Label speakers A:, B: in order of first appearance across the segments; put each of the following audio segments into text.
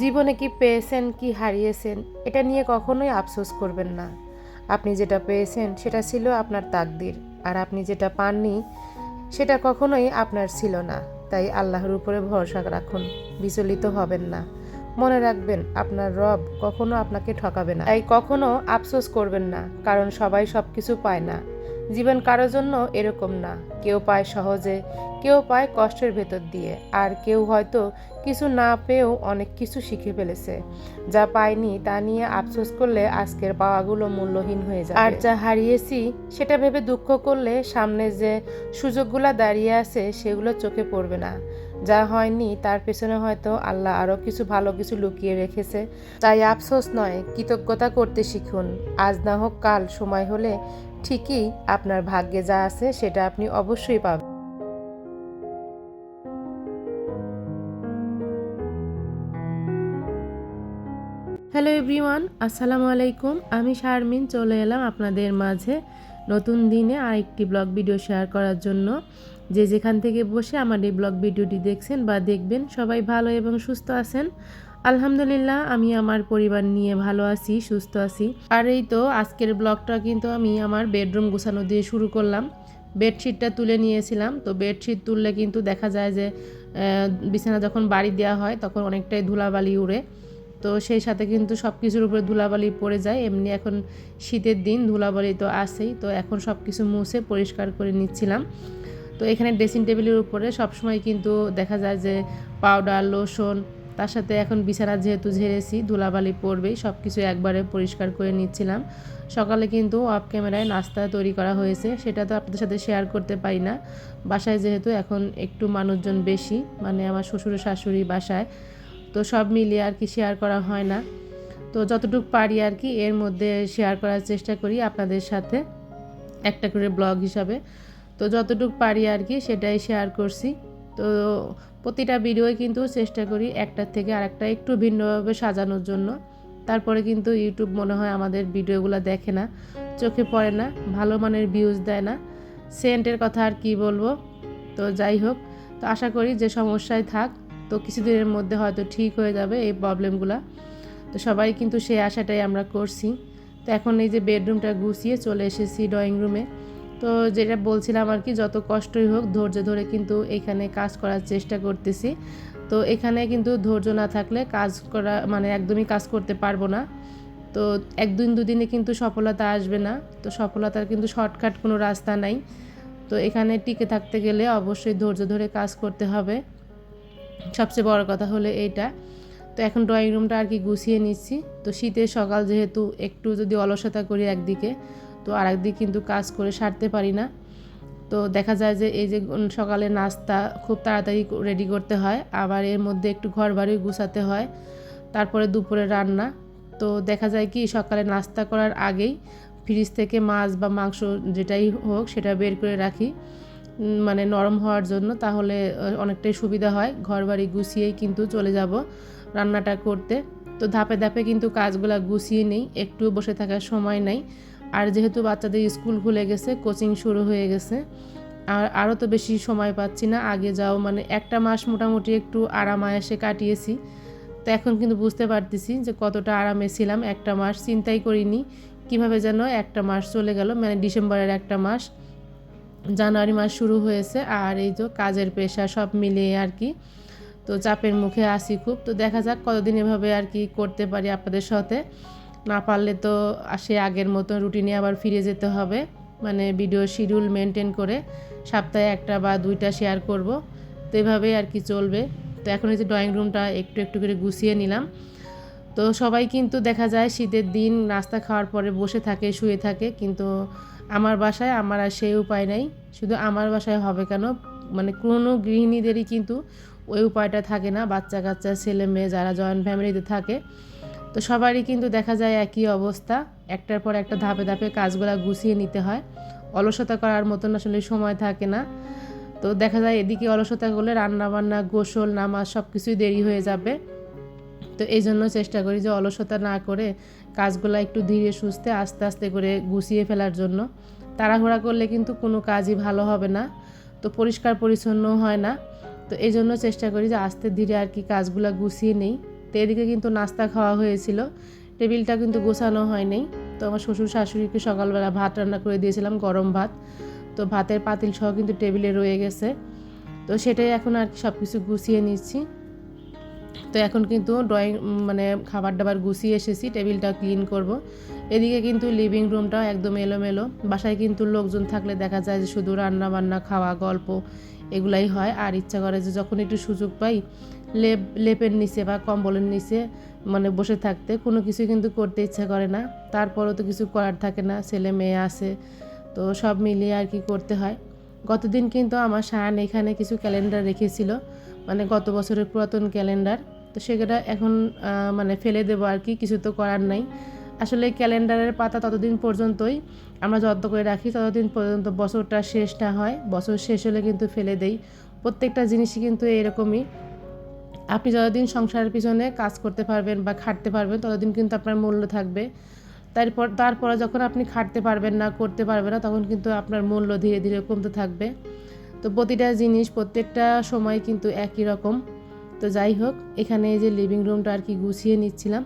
A: জীবনে কি পেয়েছেন, কি হারিয়েছেন, এটা নিয়ে কখনোই আফসোস করবেন না। আপনি যেটা পেয়েছেন, সেটা ছিল আপনার তাকদির, আর আপনি যেটা পাননি, সেটা কখনোই আপনার ছিল না। তাই আল্লাহর উপরে ভরসা রাখুন, বিচলিত হবেন না। মনে রাখবেন, আপনার রব কখনো আপনাকে ঠকাবে না। তাই কখনো আফসোস করবেন না, কারণ সবাই সব কিছু পায় না। জীবন কারোর জন্য এরকম না। কেউ পায় সহজে, কেউ পায় কষ্টের ভেতর দিয়ে, আর কেউ হয়তো কিছু না পেয়েও অনেক কিছু শিখে ফেলেছে। যা পায়নি তা নিয়ে আফসোস করলে আজকের পাওয়াগুলো মূল্যহীন হয়ে যায় আর যা হারিয়েছি সেটা ভেবে দুঃখ করলে সামনে যে সুযোগগুলো দাঁড়িয়ে আছে সেগুলো চোখে পড়বে না। যা হয়নি তার পেছনে হয়তো আল্লাহ আরও কিছু ভালো কিছু লুকিয়ে রেখেছে। তাই আফসোস নয়, কৃতজ্ঞতা করতে শিখুন। আজ না হোক কাল, সময় হলে ঠিকই আপনার ভাগ্যে যা আছে সেটা আপনি অবশ্যই পাবেন। হ্যালো এভরিওয়ান, আসসালামু আলাইকুম। আমি শারমিন, চলে এলাম আপনাদের মাঝে নতুন দিনে আরেকটি ব্লগ ভিডিও শেয়ার করার জন্য। যে যেখান থেকে বসে আমার এই ব্লগ ভিডিওটি দেখছেন বা দেখবেন, সবাই ভালো এবং সুস্থ আছেন। আলহামদুলিল্লাহ, আমি আমার পরিবার নিয়ে ভালো আছি, সুস্থ আছি। আর এই তো আজকের ব্লগটা কিন্তু আমি আমার বেডরুম গোছানো দিয়ে শুরু করলাম। বেডশিটটা তুলে নিয়েছিলাম। তো বেডশিট তুললে কিন্তু দেখা যায় যে বিছানা যখন বাড়ি দেওয়া হয়, তখন অনেকটাই ধুলাবালি উড়ে। তো সেই সাথে কিন্তু সব কিছুর উপরে ধুলাবালি পড়ে যায়। এমনি এখন শীতের দিন, ধুলাবালি তো আসেই তো এখন সব কিছু মুছে পরিষ্কার করে নিচ্ছিলাম। তো এখানে ড্রেসিং টেবিলের উপরে সবসময় কিন্তু দেখা যায় যে, পাউডার, লোশন তার সাথে এখন বিছানা যেহেতু ঝেড়েছি, ধুলাবালি পড়বেই সব কিছু একবারে পরিষ্কার করে নিচ্ছিলাম। সকালে কিন্তু অফ ক্যামেরায় নাস্তা তৈরি করা হয়েছে, সেটা তো আপনাদের সাথে শেয়ার করতে পারি না। বাসায় যেহেতু এখন একটু মানুষজন বেশি মানে আমার শ্বশুর শাশুড়ি বাসায়, তো সব মিলিয়ে আর কি শেয়ার করা হয় না। তো যতটুকু পারি আর কি এর মধ্যে শেয়ার করার চেষ্টা করি আপনাদের সাথে, একটা করে ব্লগ হিসাবে। তো যতটুকু পারি আর কি সেটাই শেয়ার করছি। তো প্রতিটা ভিডিওই কিন্তু চেষ্টা করি একটার থেকে আরেকটা একটু ভিন্নভাবে সাজানোর জন্য। তারপরে কিন্তু ইউটিউব মনে হয় আমাদের ভিডিওগুলো দেখে না, চোখে পড়ে না, ভালো মানের ভিউজ দেয় না। সেন্টের কথা আর কি বলব? তো যাই হোক, তো আশা করি যে সমস্যায় থাক, তো কিছুদিনের মধ্যে হয়তো ঠিক হয়ে যাবে এই প্রবলেমগুলো তো সবাই কিন্তু সেই আশাটাই আমরা করছি। তো এখন এই যে বেডরুমটা গুছিয়ে চলে এসেছি ড্রয়িং রুমে তো যেটা বলছিলাম আর কি, যত কষ্টই হোক ধৈর্য ধরে কিন্তু এখানে কাজ করার চেষ্টা করতেছি। তো এখানে কিন্তু ধৈর্য না থাকলে কাজ করা মানে একদমই কাজ করতে পারব না। তো একদিন দুদিনে কিন্তু সফলতা আসবে না। তো সফলতার কিন্তু শর্টকাট কোনো রাস্তা নাই। তো এখানে টিকে থাকতে গেলে অবশ্যই ধৈর্য ধরে কাজ করতে হবে। সবচেয়ে বড় কথা হলো এইটা। তো এখন ড্রয়িং রুমটা আর কি গুছিয়ে নিচ্ছি। তো শীতের সকাল যেহেতু, একটু যদি অলসতা করি একদিকে তো আর একদিক কিন্তু কাজ করে সারতে পারি না। তো দেখা যায় যে এই যে সকালে নাস্তা খুব তাড়াতাড়ি রেডি করতে হয়, আবার এর মধ্যে একটু ঘর বাড়ি গুছাতে হয়, তারপরে দুপুরে রান্না। তো দেখা যায় কি সকালে নাস্তা করার আগেই ফ্রিজ থেকে মাছ বা মাংস যেটাই হোক সেটা বের করে রাখি মানে নরম হওয়ার জন্য। তাহলে অনেকটাই সুবিধা হয়। ঘর বাড়ি গুছিয়েই কিন্তু চলে যাব রান্নাটা করতে। তো ধাপে ধাপে কিন্তু কাজগুলা গুছিয়ে নেই, একটু বসে থাকার সময় নাই। আর যেহেতু বাচ্চাদের স্কুল খুলে গেছে, কোচিং শুরু হয়ে গেছে, আর আরও তো বেশি সময় পাচ্ছি না, আগে যাও মানে একটা মাস মোটামুটি একটু আরাম আয়াসে কাটিয়েছি। তো এখন কিন্তু বুঝতে পারতেছি যে কতটা আরামে ছিলাম একটা মাস, চিন্তাই করিনি কীভাবে যেন একটা মাস চলে গেল মানে ডিসেম্বরের একটা মাস, জানুয়ারি মাস শুরু হয়েছে, আর এই তো কাজের পেশা সব মিলিয়ে আর কি। তো চাপের মুখে আসি খুব, তো দেখা যাক কতদিন এভাবে আর কি করতে পারি আপনাদের সাথে। না পারলে তো সে আগের মতো রুটিনে আবার ফিরে যেতে হবে। মানে ভিডিও শিডিউল মেনটেন করে সপ্তাহে একটা বা দুইটা শেয়ার করব। তো এভাবেই আর কি চলবে। তো এখন এই যে ড্রয়িং রুমটা একটু একটু করে গুছিয়ে নিলাম। তো সবাই কিন্তু দেখা যায় শীতের দিন নাস্তা খাওয়ার পরে বসে থাকে, শুয়ে থাকে। কিন্তু আমার বাসায় আমার আর সেই উপায় নাই। শুধু আমার বাসায় হবে কেন? মানে কোনো গৃহিণীদেরই কিন্তু ওই উপায়টা থাকে না। বাচ্চা কাচ্চা ছেলে মেয়ে যারা জয়েন্ট ফ্যামিলিতে থাকে তো সবারই কিন্তু দেখা যায় একই অবস্থা। একটার পর একটা ধাপে ধাপে কাজগুলো গুছিয়ে নিতে হয়। অলসতা করার মতন আসলে সময় থাকে না। তো দেখা যায় এদিকে অলসতা করলে রান্না বান্না গোসল, নামাজ সব কিছুই দেরি হয়ে যাবে। তো এই জন্য চেষ্টা করি যে অলসতা না করে কাজগুলো একটু ধীরে সুস্থে আস্তে আস্তে করে গুছিয়ে ফেলার জন্য। তাড়াহুড়া করলে কিন্তু কোনো কাজই ভালো হবে না। তো পরিষ্কার পরিচ্ছন্ন হয় না। তো এই জন্য চেষ্টা করি যে আস্তে ধীরে আর কি কাজগুলো গুছিয়ে নেই। তো এদিকে কিন্তু নাস্তা খাওয়া হয়েছিল। টেবিলটা কিন্তু গোছানো হয়নি। তো আমার শ্বশুর শাশুড়িকে সকালবেলা ভাত রান্না করে দিয়েছিলাম, গরম ভাত। তো ভাতের পাতিল সহ কিন্তু টেবিলে রয়ে গেছে। তো সেটাই এখন আর কি সব কিছু গুছিয়ে নিচ্ছি। তো এখন কিন্তু ড্রয়িং মানে খাবার দাবার গুছিয়ে এসেছি, টেবিলটা ক্লিন করব। এদিকে কিন্তু লিভিং রুমটাও একদম এলোমেলো। বাসায় কিন্তু লোকজন থাকলে দেখা যায় যে শুধু রান্না বান্না খাওয়া, গল্প এগুলাই হয়। আর ইচ্ছা করে যে যখন একটু সুযোগ পাই, লেপ, লেপের নিচে বা কম্বলের নিচে মানে বসে থাকতে, কোনো কিছু কিন্তু করতে ইচ্ছা করে না। তারপরও তো কিছু করার থাকে না, ছেলে মেয়ে আছে, তো সব মিলিয়ে আর কি করতে হয়। গতদিন কিন্তু আমার সায়ান এখানে কিছু ক্যালেন্ডার রেখেছিল মানে গত বছরের পুরাতন ক্যালেন্ডার। তো সেটা এখন মানে ফেলে দেবো আর কি, কিছু তো করার নাই। আসলে ক্যালেন্ডারের পাতা ততদিন পর্যন্তই আমরা যত্ন করে রাখি, ততদিন পর্যন্ত বছরটা শেষ না হয়। বছর শেষ হলে কিন্তু ফেলে দেই। প্রত্যেকটা জিনিসই কিন্তু এরকমই। আপনি যতদিন সংসারের পিছনে কাজ করতে পারবেন বা খাটতে পারবেন, ততদিন কিন্তু আপনার মূল্য থাকবে। তারপর, তারপরে যখন আপনি খাটতে পারবেন না, করতে পারবেন না, তখন কিন্তু আপনার মূল্য ধীরে ধীরে কমতে থাকবে। তো প্রতিটা জিনিস, প্রত্যেকটা সময় কিন্তু একই রকম। তো যাই হোক, এখানে এই যে লিভিং রুমটা আর কি গুছিয়ে নিচ্ছিলাম।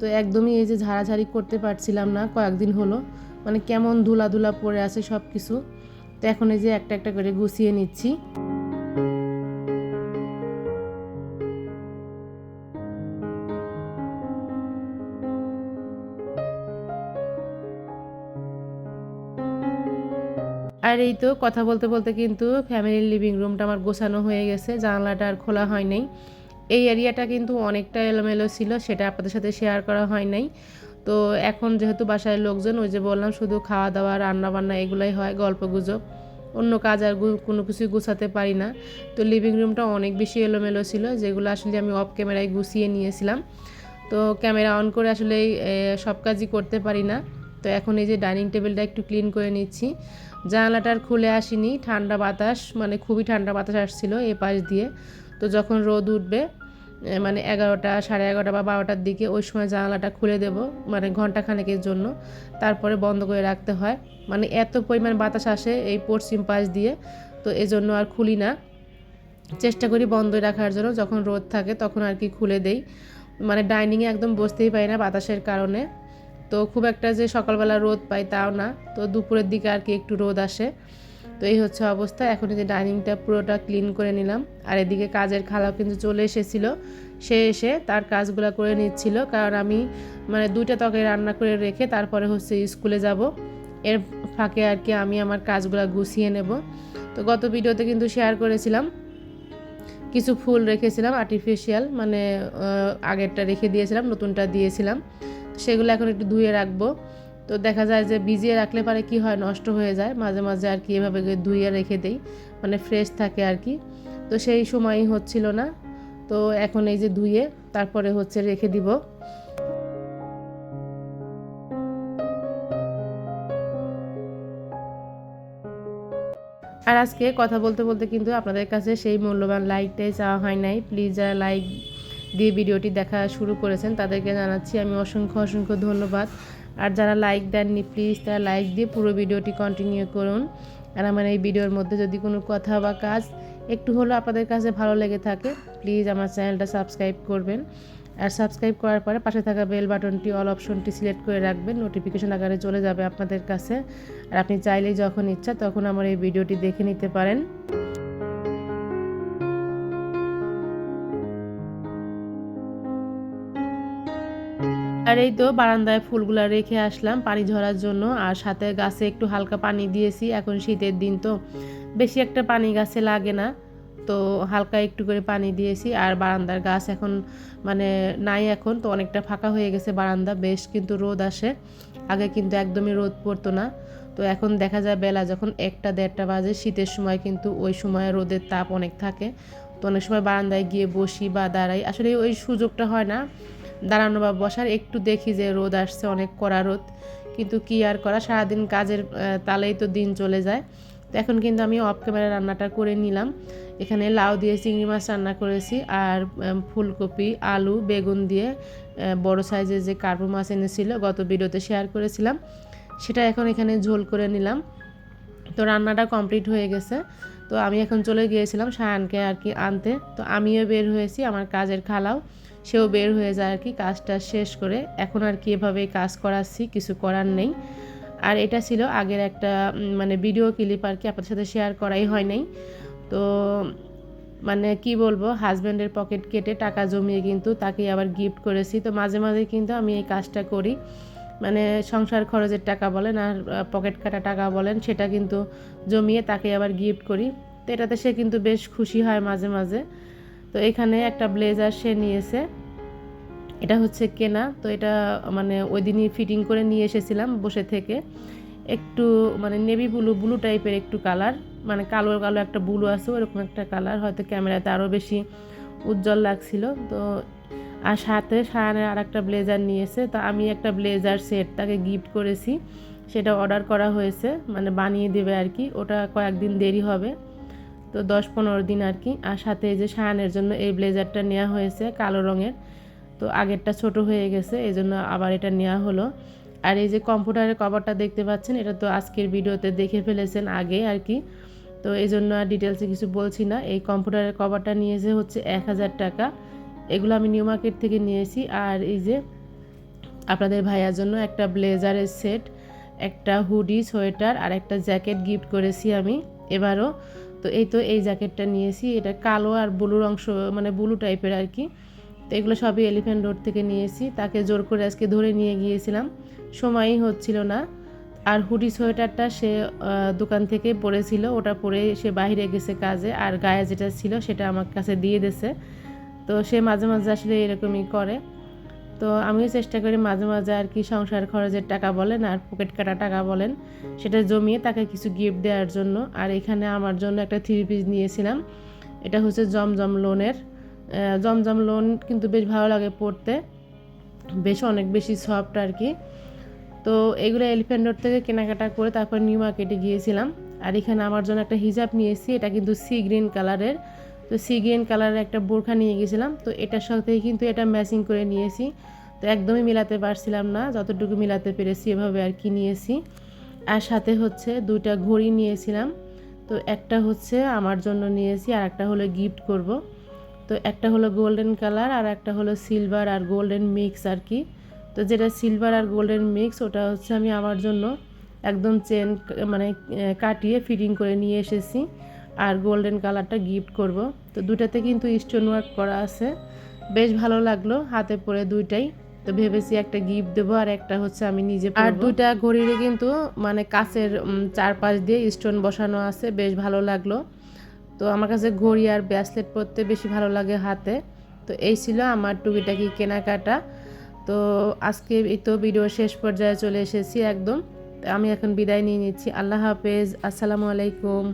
A: তো একদমই এই যে ঝাড়াঝাড়ি করতে পারছিলাম না, কয়েকদিন হলো। মানে কেমন ধুলা পড়ে আছে সব কিছু তো এখন এই যে একটা একটা করে গুছিয়ে নিচ্ছি। আর এই তো কথা বলতে বলতে কিন্তু ফ্যামিলির লিভিং রুমটা আমার গোছানো হয়ে গেছে। জানলাটা আর খোলা হয় নাই। এই এরিয়াটা কিন্তু অনেকটা এলোমেলো ছিল, সেটা আপনাদের সাথে শেয়ার করা হয় নাই। তো এখন যেহেতু বাসায় লোকজন, ওই যে বললাম, শুধু খাওয়া দাওয়া রান্না বান্না এগুলাই হয় গল্প গুজব অন্য কাজ আর কোনো কিছুই গুছাতে পারি না। তো লিভিং রুমটা অনেক বেশি এলোমেলো ছিল, যেগুলো আসলে আমি অফ ক্যামেরায় গুছিয়ে নিয়েছিলাম। তো ক্যামেরা অন করে আসলে সব কাজই করতে পারি না। তো এখন এই যে ডাইনিং টেবিলটা একটু ক্লিন করে নিচ্ছি। জানালাটার খুলে আসিনি, ঠান্ডা বাতাস মানে খুবই ঠান্ডা বাতাস আসছিল এ পাশ দিয়ে। তো যখন রোদ উঠবে মানে এগারোটা, সাড়ে এগারোটা বা বারোটার দিকে ওই সময় জানালাটা খুলে দেব মানে ঘণ্টা খানেকের জন্য। তারপরে বন্ধ করে রাখতে হয়। মানে এত পরিমাণ বাতাস আসে এই পশ্চিম পাশ দিয়ে, তো এজন্য আর খুলি না। চেষ্টা করি বন্ধ রাখার জন্য। যখন রোদ থাকে তখন আর কি খুলে দেই। মানে ডাইনিংয়ে একদম বসতেই পারি না বাতাসের কারণে। তো খুব একটা যে সকালবেলা রোদ পাই তাও না। তো দুপুরের দিকে আর কি একটু রোদ আসে। তো এই হচ্ছে অবস্থা। এখন যে ডাইনিংটা পুরোটা ক্লিন করে নিলাম। আর এদিকে কাজের খালাও কিন্তু চলে এসেছিল। সে এসে তার কাজগুলো করে নিচ্ছিল। কারণ আমি মানে দুইটা তরকারি রান্না করে রেখে তারপরে হচ্ছে স্কুলে যাব। এর ফাঁকে আর কি আমি আমার কাজগুলো গুছিয়ে নেব। তো গত ভিডিওতে কিন্তু শেয়ার করেছিলাম। কিছু ফুল রেখেছিলাম আর্টিফিশিয়াল মানে আগেরটা রেখে দিয়েছিলাম, নতুনটা দিয়েছিলাম। সেগুলো এখন একটু ধুয়ে রাখব। তো দেখা যায় যে ভিজিয়ে রাখলে পারে কি হয়, নষ্ট হয়ে যায়। মাঝে মাঝে আর কি এভাবে ধুয়ে রেখে দেই মানে ফ্রেশ থাকে আর কি। তো সেই সময়ই হচ্ছিল না। তো এখন এই যে ধুয়ে তারপরে হচ্ছে রেখে দিব। আর আজকে কথা বলতে বলতে কিন্তু আপনাদের কাছে সেই মূল্যবান লাইকটাই চাওয়া হয় নাই। প্লিজ যারা লাইক দিয়ে ভিডিওটি দেখা শুরু করেছেন, তাদেরকে জানাচ্ছি আমি অসংখ্য অসংখ্য ধন্যবাদ। আর যারা লাইক দেননি প্লিজ তারা লাইক দিয়ে পুরো ভিডিওটি কন্টিনিউ করুন। আর আমার এই ভিডিওর মধ্যে যদি কোনো কথা বা কাজ একটু হলেও আপনাদের কাছে ভালো লেগে থাকে প্লিজ আমার চ্যানেলটা সাবস্ক্রাইব করবেন। আর সাবস্ক্রাইব করার পরে পাশে থাকা বেল বাটনটি অল অপশনটি সিলেক্ট করে রাখবেন নোটিফিকেশন আকারে চলে যাবে আপনাদের কাছে। আর আপনি চাইলেই যখন ইচ্ছা তখন আমার এই ভিডিওটি দেখে নিতে পারেন। আর এই তো বারান্দায় ফুলগুলো রেখে আসলাম পানি ঝরার জন্য। আর সাথে গাছে একটু হালকা পানি দিয়েছি, এখন শীতের দিন তো বেশি একটা পানি গাছে লাগে না। তো হালকা একটু করে পানি দিয়েছি, আর বারান্দার গাছ এখন মানে নাই এখন, তো অনেকটা ফাঁকা হয়ে গেছে বারান্দা, বেশ কিন্তু রোদ আসে। আগে কিন্তু একদমই রোদ পড়তো না। তো এখন দেখা যায় বেলা যখন একটা দেড়টা বাজে, শীতের সময় কিন্তু ওই সময় রোদের তাপ অনেক থাকে। তো অনেক সময় বারান্দায় গিয়ে বসি বা দাঁড়াই, আসলে ওই সুযোগটা হয় না। দাঁড়ানো বা বসার, একটু দেখি যে রোদ আসছে, অনেক কড়া রোদ। কিন্তু কি আর করা, সারাদিন কাজের তালেই তো দিন চলে যায়। তো এখন কিন্তু আমি অফ ক্যামেরা রান্নাটা করে নিলাম। এখানে লাউ দিয়ে চিংড়ি মাছ রান্না করেছি আর ফুলকপি, আলু, বেগুন দিয়ে বড় সাইজের যে কার্পু মাছ এনেছিল, গত ভিডিওতে শেয়ার করেছিলাম। সেটা এখন এখানে ঝোল করে নিলাম। তো রান্নাটা কমপ্লিট হয়ে গেছে। তো আমি এখন চলে গিয়েছিলাম সায়ানকে আর কি আনতে। তো আমিও বের হয়েছি, আমার কাজের খালাও। সেও বের হয়ে যায় আর কি, কাজটা শেষ করে। এখন আর কি এভাবে কাজ করাচ্ছি, কিছু করার নেই। আর এটা ছিল আগের একটা মানে ভিডিও ক্লিপ আর কি, আপনাদের সাথে শেয়ার করাই হয় নাই। তো মানে কি বলব হাজব্যান্ডের পকেট কেটে টাকা জমিয়ে কিন্তু তাকে আবার গিফট করেছি। তো মাঝে মাঝে কিন্তু আমি এই কাজটা করি। মানে সংসার খরচের টাকা বলেন আর পকেট কাটা টাকা বলেন, সেটা কিন্তু জমিয়ে তাকে আবার গিফট করি। তো এটাতে সে কিন্তু বেশ খুশি হয় মাঝে মাঝে। তো এখানে একটা ব্লেজার সে নিয়েছে। এটা হচ্ছে কেনা, তো এটা মানে ওই দিনই ফিটিং করে নিয়ে এসেছিলাম বসে থেকে। একটু মানে নেভি ব্লু ব্লু টাইপের একটু কালার মানে কালো কালো একটা ব্লু আছে, ওরকম একটা কালার। হয়তো ক্যামেরাতে আরও বেশি উজ্জ্বল লাগছিল। তো আর সাথে সায়ানের আর একটা ব্লেজার নিয়েছে। তো আমি একটা ব্লেজার সেট তাকে গিফট করেছি। সেটা অর্ডার করা হয়েছে মানে বানিয়ে দেবে আর কি। ওটা কয়েকদিন দেরি হবে। তো দশ পনেরো দিন আর কি। আর সাথে এই যে সায়ানের জন্য এই ব্লেজারটা নেওয়া হয়েছে কালো রঙের। তো আগেরটা ছোট হয়ে গেছে, এই জন্য আবার এটা নেওয়া হলো। আর এই যে কম্পিউটারের কভারটা দেখতে পাচ্ছেন, এটা তো আজকের ভিডিওতে দেখে ফেলেছেন আগে আর কি। তো এই জন্য আর ডিটেলসে কিছু বলছি না। এই কম্পিউটারের কভারটা নিয়েছে হচ্ছে এক হাজার টাকা। এগুলো আমি নিউ মার্কেট থেকে নিয়েছি। আর এই যে আপনাদের ভাইয়ার জন্য একটা ব্লেজারের সেট, একটা হুডি, সোয়েটার আর একটা জ্যাকেট গিফট করেছি আমি। এবারও তো এই তো এই জ্যাকেটটা নিয়েছি। এটা কালো আর ব্লুর অংশ মানে ব্লু টাইপের আর কি। তো এগুলো সবই এলিফ্যান্ট রোড থেকে নিয়েছি। তাকে জোর করে আজকে ধরে নিয়ে গিয়েছিলাম। সময়ই হচ্ছিল না। আর হুডি সোয়েটারটা সে দোকান থেকে পরেছিল। ওটা পরে সে বাইরে গেছে কাজে। আর গায়ে যেটা ছিল সেটা আমার কাছে দিয়ে দিয়েছে। তো সে মাঝে মাঝে আসলে এরকমই করে। তো আমিও চেষ্টা করি মাঝে মাঝে আর কি সংসার খরচের টাকা বলেন আর পকেট কাটা টাকা বলেন, সেটা জমিয়ে তাকে কিছু গিফট দেওয়ার জন্য। আর এখানে আমার জন্য একটা থ্রি পিস নিয়েছিলাম, এটা হচ্ছে জমজম লোনের। জমজম লোন কিন্তু বেশ ভালো লাগে পড়তে, বেশ অনেক বেশি সফট আর কি। তো এগুলো এলিফ্যান্ট রোড থেকে কেনাকাটা করে তারপর নিউ মার্কেটে গিয়েছিলাম। আর এখানে আমার জন্য একটা হিজাব নিয়েছি, এটা কিন্তু সি গ্রিন কালারের তো সি গ্রিন কালারের একটা বোরখা নিয়ে গেছিলাম, তো এটার সাথে কিন্তু এটা ম্যাচিং করে নিয়েছি। তো একদমই মিলাতে পারছিলাম না, যতটুকু মিলাতে পেরেছি এভাবে আর কি নিয়েছি। আর সাথে হচ্ছে দুইটা ঘড়ি নিয়েছিলাম, তো একটা হচ্ছে আমার জন্য নিয়েছি আর একটা হলো গিফট করব। তো একটা হলো গোল্ডেন কালার আর একটা হলো সিলভার আর গোল্ডেন মিক্স আর কি। তো যেটা সিলভার আর গোল্ডেন মিক্স ওটা হচ্ছে আমি আমার জন্য একদম চেন মানে কাটিয়ে ফিটিং করে নিয়ে এসেছি। আর গোল্ডেন কালারটা গিফট করব। তো দুটাতে কিন্তু স্টোন ওয়ার্ক করা আছে। বেশ ভালো লাগল, হাতে পরে দুইটাই। তো ভেবেছি একটা গিফট দেবো আর একটা হচ্ছে আমি নিজে আর দুইটা ঘড়িরে কিন্তু মানে কাছের চারপাশ দিয়ে স্টোন বসানো আছে, বেশ ভালো লাগল। তো আমার কাছে ঘড়ি আর ব্রেসলেট পরতে বেশি ভালো লাগে হাতে। তো এই ছিল আমার টুকিটাকি কেনাকাটা। তো আজকে এই তো ভিডিও শেষ পর্যায়ে চলে এসেছি একদম। আমি এখন বিদায় নিয়ে নিচ্ছি। আল্লাহ হাফেজ। আসসালামু আলাইকুম।